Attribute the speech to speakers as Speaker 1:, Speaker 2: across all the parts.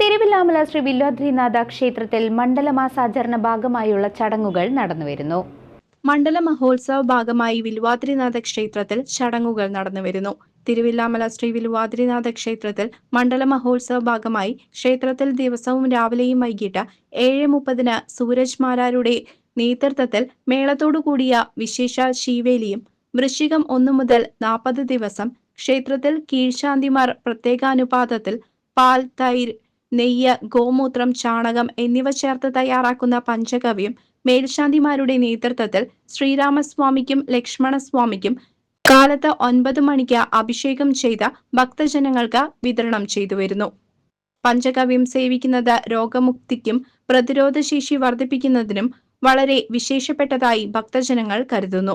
Speaker 1: തിരുവില്ലാമല ശ്രീ വില്ലോദ്രിനാഥ ക്ഷേത്രത്തിൽ മണ്ഡലമാസാചരണ ഭാഗമായുള്ള ചടങ്ങുകൾ നടന്നുവരുന്നു.
Speaker 2: മണ്ഡല മഹോത്സവ ഭാഗമായി വില്വാദ്രിനാഥ ക്ഷേത്രത്തിൽ ചടങ്ങുകൾ നടന്നുവരുന്നു. തിരുവില്ലാമല ശ്രീ വില്വാദ്രിനാഥ ക്ഷേത്രത്തിൽ മണ്ഡല മഹോത്സവ ഭാഗമായി ക്ഷേത്രത്തിൽ ദിവസവും രാവിലെയും വൈകിട്ട് ഏഴ് മുപ്പതിന് സൂരജ് മാരാരുടെ നേതൃത്വത്തിൽ മേളത്തോടു കൂടിയ വിശേഷ ശീവേലിയും വൃശ്ചികം ഒന്നു മുതൽ നാൽപ്പത് ദിവസം ക്ഷേത്രത്തിൽ കീഴ്ശാന്തിമാർ പ്രത്യേകാനുപാതത്തിൽ പാൽ തൈര് നെയ്യ് ഗോമൂത്രം ചാണകം എന്നിവ ചേർത്ത് തയ്യാറാക്കുന്ന പഞ്ചകവ്യം മേൽശാന്തിമാരുടെ നേതൃത്വത്തിൽ ശ്രീരാമസ്വാമിക്കും ലക്ഷ്മണസ്വാമിക്കും കാലത്ത് ഒൻപത് മണിക്ക് അഭിഷേകം ചെയ്ത ഭക്തജനങ്ങൾക്ക് വിതരണം ചെയ്തു വരുന്നു. പഞ്ചകവ്യം സേവിക്കുന്നത് രോഗമുക്തിക്കും പ്രതിരോധശേഷി വർദ്ധിപ്പിക്കുന്നതിനും വളരെ വിശേഷപ്പെട്ടതായി ഭക്തജനങ്ങൾ കരുതുന്നു.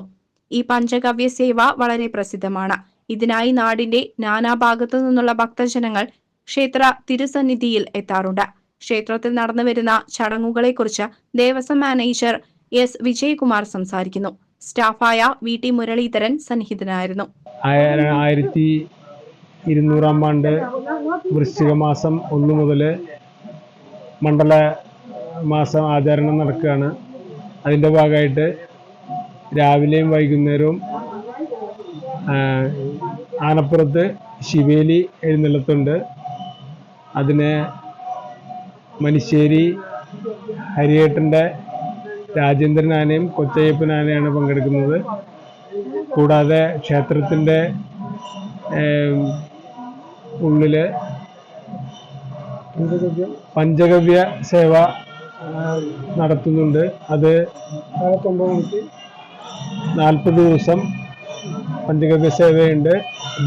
Speaker 2: ഈ പഞ്ചകവ്യ സേവ വളരെ പ്രസിദ്ധമാണ്. ഇതിനായി നാടിന്റെ നാനാഭാഗത്തു നിന്നുള്ള ഭക്തജനങ്ങൾ ക്ഷേത്ര തിരുസന്നിധിയിൽ എത്താറുണ്ട്. ക്ഷേത്രത്തിൽ നടന്നുവരുന്ന ചടങ്ങുകളെക്കുറിച്ച് ദേവസ്വം മാനേജർ എസ്. വിജയകുമാർ സംസാരിക്കുന്നു. സ്റ്റാഫായ വി. ടി. മുരളീധരൻ സന്നിഹിതനായിരുന്നു.
Speaker 3: ആയ- ആയിരത്തി ഇരുന്നൂറാം ആണ്ട് വൃശ്ചിക മാസം ഒന്ന് മുതൽ മണ്ഡല മാസം ആചരണം നടക്കുകയാണ്. അതിന്റെ ഭാഗമായിട്ട് രാവിലെയും വൈകുന്നേരവും ആനപ്പുറത്ത് ശിവേലി എഴുന്നള്ളത്തുണ്ട്. അതിന് മനിശ്ശേരി ഹരിയേട്ടന്റെ രാജേന്ദ്രൻ ആനയും കൊച്ചയ്യപ്പൻ ആനയാണ് പങ്കെടുക്കുന്നത്. കൂടാതെ ക്ഷേത്രത്തിന്റെ ഉള്ളിൽ പഞ്ചഗവ്യ സേവ നടത്തുന്നുണ്ട്. അത് നാൽപ്പത് ദിവസം പഞ്ചഗവ്യ സേവയുണ്ട്.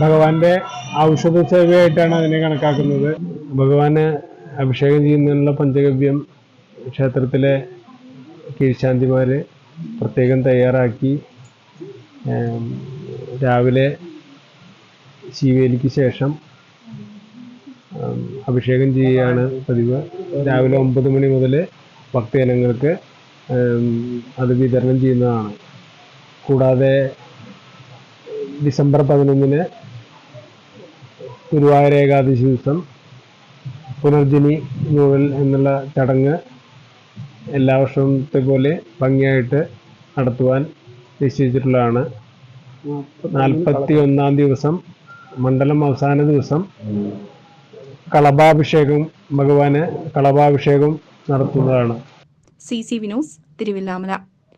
Speaker 3: ഭഗവാന്റെ ഔഷധ സേവയായിട്ടാണ് അതിനെ കണക്കാക്കുന്നത്. ഭഗവാന് അഭിഷേകം ചെയ്യുന്നതിനുള്ള പഞ്ചഗവ്യം ക്ഷേത്രത്തിലെ കീഴ്ശാന്തിമാര് പ്രത്യേകം തയ്യാറാക്കി. രാവിലെ ശിവേലിക്ക് ശേഷം അഭിഷേകം ചെയ്യുകയാണ് പതിവ്. രാവിലെ ഒമ്പത് മണി മുതൽ ഭക്തജനങ്ങൾക്ക് അത് വിതരണം ചെയ്യുന്നതാണ്. കൂടാതെ ഡിസംബർ പതിനൊന്നിന് ഗുരുവായൂർ ഏകാദശി ദിവസം പുനർജനി മുതൽ എന്നുള്ള ചടങ്ങ് എല്ലാ വർഷത്തെ പോലെ ഭംഗിയായിട്ട് നടത്തുവാൻ നിശ്ചയിച്ചിട്ടുള്ളതാണ്. നാൽപ്പത്തി ഒന്നാം ദിവസം മണ്ഡലം അവസാന ദിവസം കളഭാഭിഷേകം ഭഗവാന് കളഭാഭിഷേകം നടത്തുന്നതാണ്.
Speaker 2: C C Vinos Thiruvillamala.